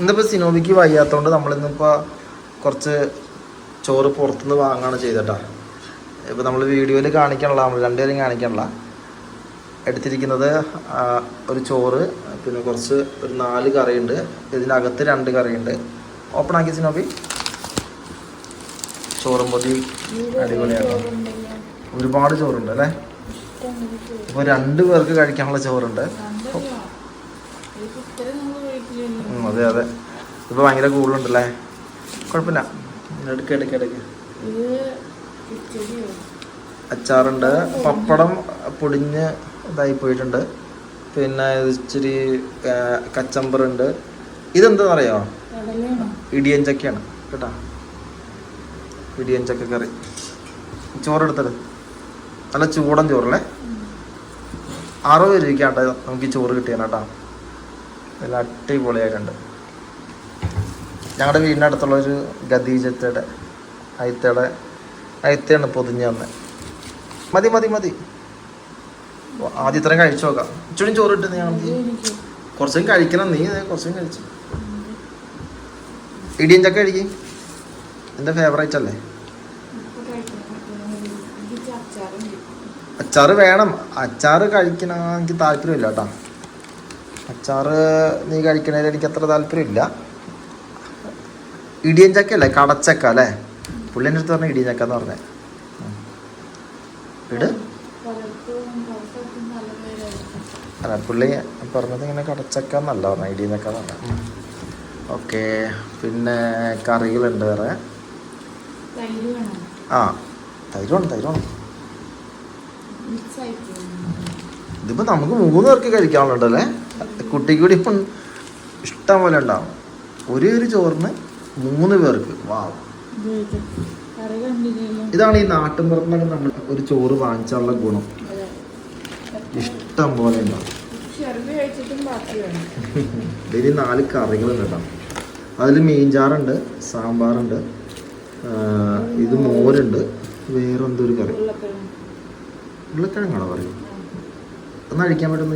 ഇന്നിപ്പോൾ സിനോബിക്ക് വയ്യാത്തതുകൊണ്ട് നമ്മളിന്നിപ്പോൾ കുറച്ച് ചോറ് പുറത്തുനിന്ന് വാങ്ങുകയാണ് ചെയ്തട്ടാ. ഇപ്പോൾ നമ്മൾ വീഡിയോയിൽ കാണിക്കണല്ല നമ്മൾ രണ്ടുപേരും കാണിക്കണല്ല എടുത്തിരിക്കുന്നത് ഒരു ചോറ് പിന്നെ കുറച്ച് ഒരു നാല് കറിയുണ്ട്. ഇതിനകത്ത് രണ്ട് കറിയുണ്ട്. ഓപ്പൺ ആക്കി സിനോബി. ചോറും പൊതി അടിപൊളിയാണ്. ഒരുപാട് ചോറുണ്ട് അല്ലേ? ഇപ്പോൾ രണ്ട് പേർക്ക് കഴിക്കാനുള്ള ചോറുണ്ട്. അതെ അതെ. ഇപ്പൊ ഭയങ്കര കൂടുതലുണ്ടല്ലേ? കുഴപ്പമില്ല. എടുക്ക എടുക്ക എടുക്ക. അച്ചാറുണ്ട് പപ്പടം പൊടിഞ്ഞ് ഇതായി പോയിട്ടുണ്ട്. പിന്നെ ഇച്ചിരി കച്ചമ്പർ ഉണ്ട് ഇതെന്താണെന്നറിയോ ഇടിയൻ ചക്കയാണ് കേട്ടാ. ഇടിയൻ ചക്ക കറി ചോറെടുത്തത്. നല്ല ചൂടൻ ചോറല്ലേ? അറുപത് രൂപയ്ക്കാട്ടെ നമുക്ക് ഈ ചോറ് കിട്ടിയാണ് നല്ല അടിപൊളിയായിട്ടുണ്ട്. ഞങ്ങളുടെ വീടിന്റെ അടുത്തുള്ള ഒരു ഗദീജത്തയുടെ അയത്തയുടെ അയത്തയാണ് പൊതിഞ്ഞ് തന്നെ മതി മതി മതി. ആദ്യം ഇത്രയും കഴിച്ചു നോക്കാം. ഇച്ചിരി ചോറ് ഇട്ട് നീ ആണെങ്കിൽ കുറച്ചും കഴിക്കണം നീ കുറച്ചും കഴിച്ചു. ഇടിയും ചക്ക കഴിക്ക്. എന്റെ ഫേവറേറ്റ് അല്ലേ? അച്ചാറ് വേണം. അച്ചാറ് കഴിക്കണമെങ്കിൽ താല്പര്യമില്ല കേട്ടോ. അച്ചാറ് നീ കഴിക്കണതിൽ എനിക്ക് അത്ര താല്പര്യമില്ല. ഇടിയൻ ചക്ക അല്ലേ കടച്ചക്ക അല്ലേ? പുള്ളിന്റെ അടുത്ത് പറഞ്ഞ ഇടിയൻ ചക്ക എന്ന് പറഞ്ഞേ. ഇട്. അല്ല പുള്ളി പറഞ്ഞത് ഇങ്ങനെ കടച്ചക്ക എന്നല്ല പറഞ്ഞ ഇടിയൻ ചക്ക എന്ന് പറഞ്ഞ ഓക്കെ പിന്നെ കറികളുണ്ട് വേറെ. ആ തൈരുണ്ട് തൈരുണ്ട്. ഇതിപ്പോ നമുക്ക് മൂന്ന് പേർക്ക് കഴിക്കാനുണ്ടല്ലേ കുട്ടിക്ക് കൂടി ഇപ്പം ഇഷ്ടം പോലെ ഉണ്ടാവും. ഒരേ ഒരു ചോറിന് മൂന്ന് പേർക്ക്. വാവ്. ഇതാണ് ഈ നാട്ടിൻപുറത്തിനൊക്കെ നമ്മൾ ഒരു ചോറ് വാങ്ങിച്ചുള്ള ഗുണം. ഇഷ്ടം പോലെ ഉണ്ടാവും. ഇതിൽ നാല് കറികളുണ്ട് കേട്ടോ. അതിൽ മീൻചാറുണ്ട് സാമ്പാറുണ്ട് ഇത് മോരുണ്ട് വേറെന്തൊരു കറി. ഉരുളക്കിഴങ്ങ് ഉരുളക്കിഴങ്ങാണോ പറയും ഒന്ന് അഴിക്കാൻ വേണം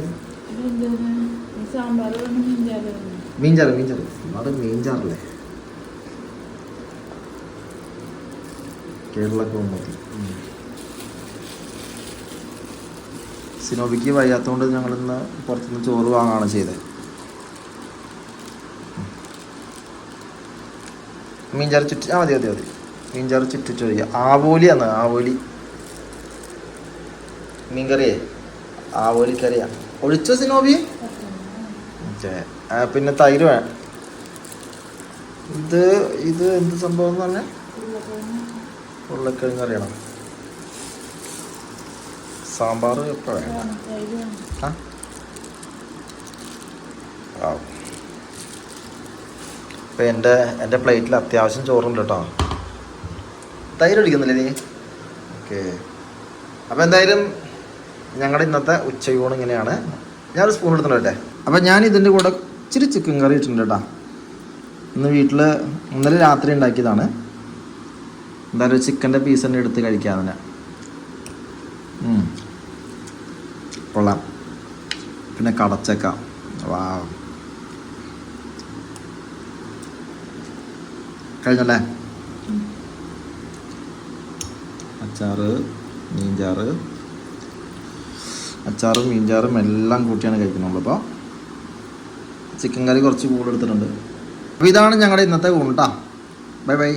മീൻചാറ് മീൻചാറ് അത് മീൻചാറല്ലേ കേരള കൗമുദി ഉം. സിനോബിക്ക് വയ്യാത്തതുകൊണ്ട് ഞങ്ങളിന്ന് പുറത്തുനിന്ന് ചോറ് വാങ്ങുകയാണ് ചെയ്തത്. മീൻചാറ് ചുറ്റി ആ മതി മതി മതി. മീൻചാറ് ചുറ്റിച്ച് വയ്യ. ആവോലിയാണ് ആവോലി. മീൻകറിയേ? ആവോലിക്കറിയാ ഒഴിച്ചോ സിനോബി. ആ, പിന്നെ തൈര് വേണം. ഇത് ഇത് എന്ത് സംഭവം എന്ന് പറഞ്ഞാൽ ഉരുളക്കിഴങ്ങ് അറിയണം സാമ്പാർ എപ്പോൾ വേണം വേണം തൈര് ആ? അപ്പോൾ എന്റെ എന്റെ പ്ലേറ്റിൽ അത്യാവശ്യം ചോറുണ്ട് കേട്ടോ. തൈര് അടിക്കുന്നില്ലേ നീ? ഓക്കെ. അപ്പോൾ എന്തായാലും ഞങ്ങളുടെ ഇന്നത്തെ ഉച്ചയൂണ് ഇങ്ങനെയാണ്. ഞാനൊരു സ്പൂൺ എടുത്തിട്ടുണ്ട് അപ്പം ഞാൻ ഇതിന്റെ കൂടെ ഇച്ചിരി ചിക്കൻ കറി ഇട്ടിട്ടുണ്ട് കേട്ടോ ഇന്ന് വീട്ടിൽ ഇന്നലെ രാത്രി ഉണ്ടാക്കിയതാണ്. എന്തായാലും ചിക്കന്റെ പീസ് തന്നെ എടുത്ത് കഴിക്കാം അതിനെ. കൊള്ളാം. പിന്നെ കടച്ചക്ക. വാ കഴിഞ്ഞല്ലേ? അച്ചാറ് മീൻചാറ് അച്ചാറും മീൻചാറും എല്ലാം കൂട്ടിയാണ് കഴിക്കുന്നുള്ളൂ അപ്പോൾ ചിക്കൻ കറി കുറച്ച് കൂടുതൽ എടുത്തിട്ടുണ്ട് അപ്പോൾ ഇതാണ് ഞങ്ങളുടെ ഇന്നത്തെ ഊണ്ടാ ബൈ ബൈ.